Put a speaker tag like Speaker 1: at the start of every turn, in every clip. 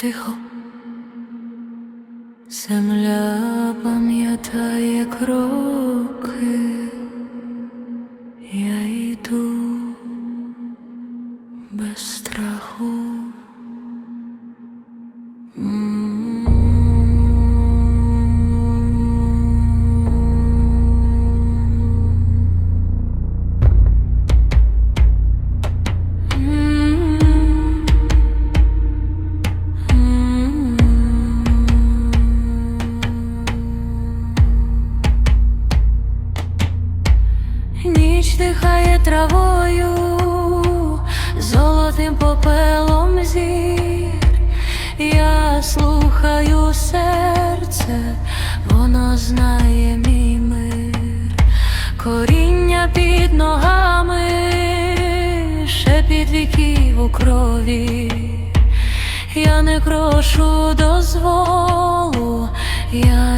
Speaker 1: тихо. Земля пам'ятає кроки, травою, золотим попелом зір. Я слухаю серце, воно знає мій мир, коріння під ногами, шепіт віків у крові. Я не прошу дозволу, я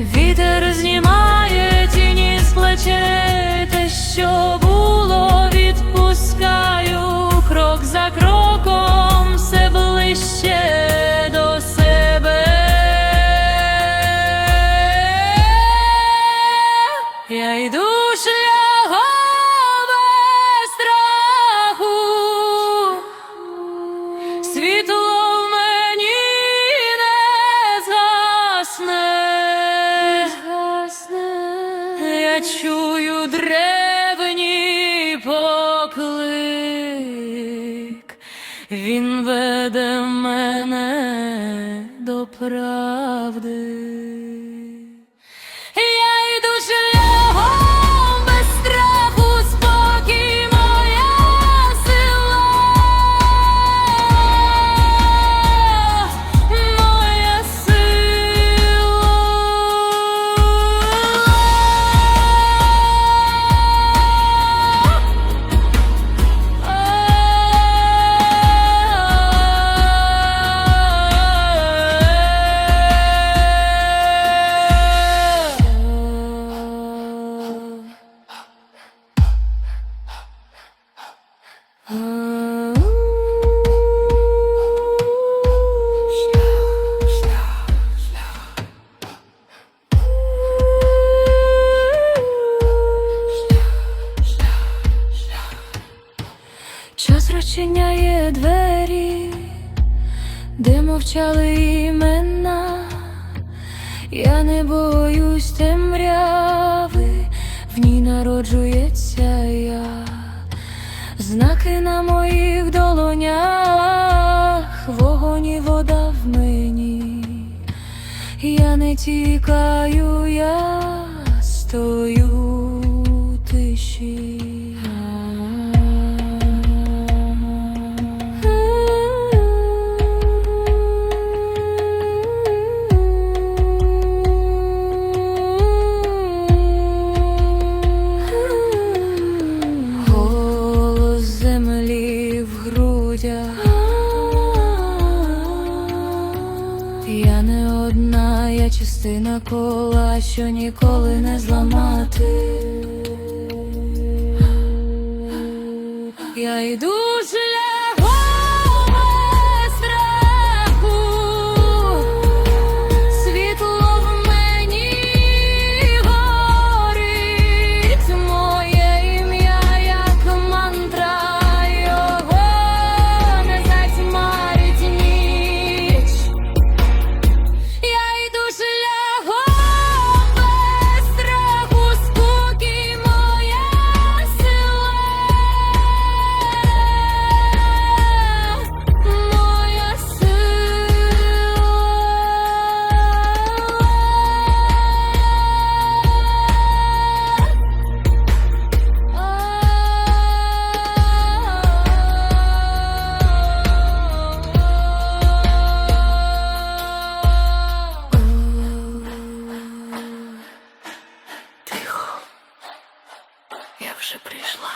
Speaker 1: Вітер знімає тіні з плече, те, що Чую древній поклик, він веде мене до правди. Час розчиняє двері, де мовчали імена. Я не боюсь темряви, в ній народжується я, знаки на моїх долонях, вогонь і вода в мені, я не тікаю, я стою тиші. В. Я не одна, я частина кола, що ніколи не зламати. Я йду вже прийшла.